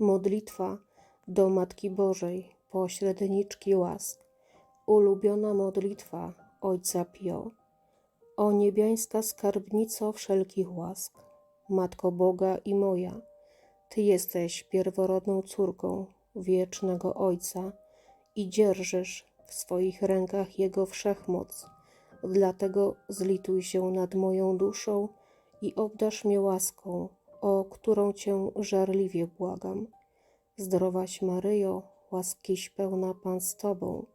Modlitwa do Matki Bożej, pośredniczki łask. Ulubiona modlitwa Ojca Pio. O niebiańska skarbnico wszelkich łask, Matko Boga i moja, Ty jesteś pierworodną córką wiecznego Ojca i dzierżysz w swoich rękach Jego wszechmoc. Dlatego zlituj się nad moją duszą i obdarz mnie łaską, o którą Cię żarliwie błagam. Zdrowaś Maryjo, łaskiś pełna Pan z Tobą,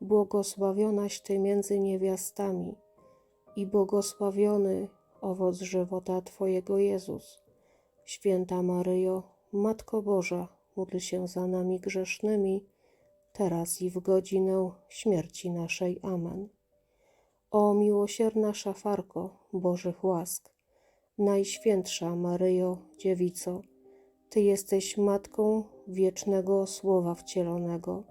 błogosławionaś Ty między niewiastami i błogosławiony owoc żywota Twojego Jezus. Święta Maryjo, Matko Boża, módl się za nami grzesznymi, teraz i w godzinę śmierci naszej. Amen. O miłosierna szafarko Bożych łask, Najświętsza Maryjo, Dziewico, Ty jesteś Matką wiecznego Słowa wcielonego,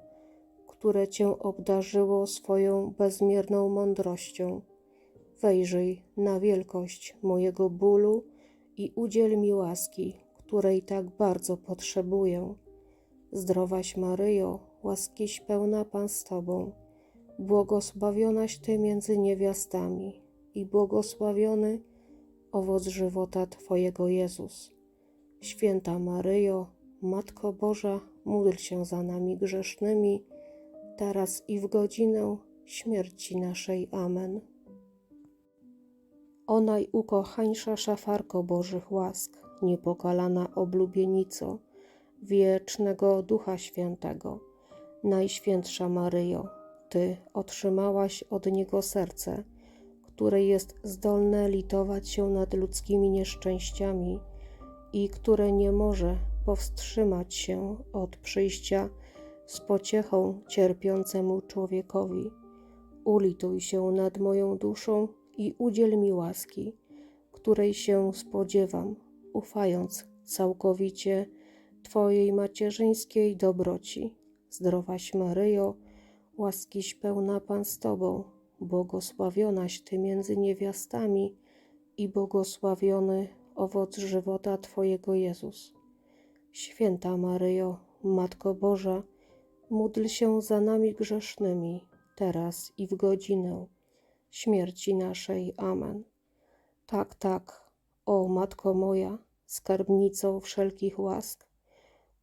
które Cię obdarzyło swoją bezmierną mądrością. Wejrzyj na wielkość mojego bólu i udziel mi łaski, której tak bardzo potrzebuję. Zdrowaś Maryjo, łaskiś pełna Pan z Tobą, błogosławionaś Ty między niewiastami i błogosławiony owoc żywota Twojego Jezus. Święta Maryjo, Matko Boża, módl się za nami grzesznymi, teraz i w godzinę śmierci naszej. Amen. O najukochańsza szafarko Bożych łask, niepokalana oblubienico, wiecznego Ducha Świętego, Najświętsza Maryjo, Ty otrzymałaś od Niego serce, które jest zdolne litować się nad ludzkimi nieszczęściami i które nie może powstrzymać się od przyjścia z pociechą cierpiącemu człowiekowi. Ulituj się nad moją duszą i udziel mi łaski, której się spodziewam, ufając całkowicie Twojej macierzyńskiej dobroci. Zdrowaś Maryjo, łaskiś pełna Pan z Tobą, błogosławionaś Ty między niewiastami i błogosławiony owoc żywota Twojego Jezus. Święta Maryjo, Matko Boża, módl się za nami grzesznymi, teraz i w godzinę śmierci naszej. Amen. Tak, tak, o Matko moja, skarbnico wszelkich łask,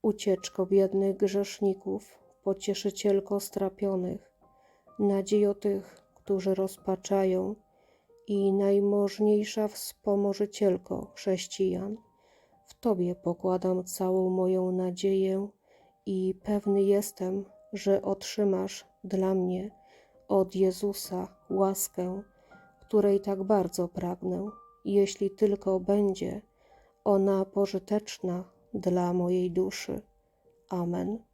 ucieczko biednych grzeszników, pocieszycielko strapionych, nadziejo tych, którzy rozpaczają i najmożniejsza wspomożycielko chrześcijan. W Tobie pokładam całą moją nadzieję i pewny jestem, że otrzymasz dla mnie od Jezusa łaskę, której tak bardzo pragnę, jeśli tylko będzie ona pożyteczna dla mojej duszy. Amen.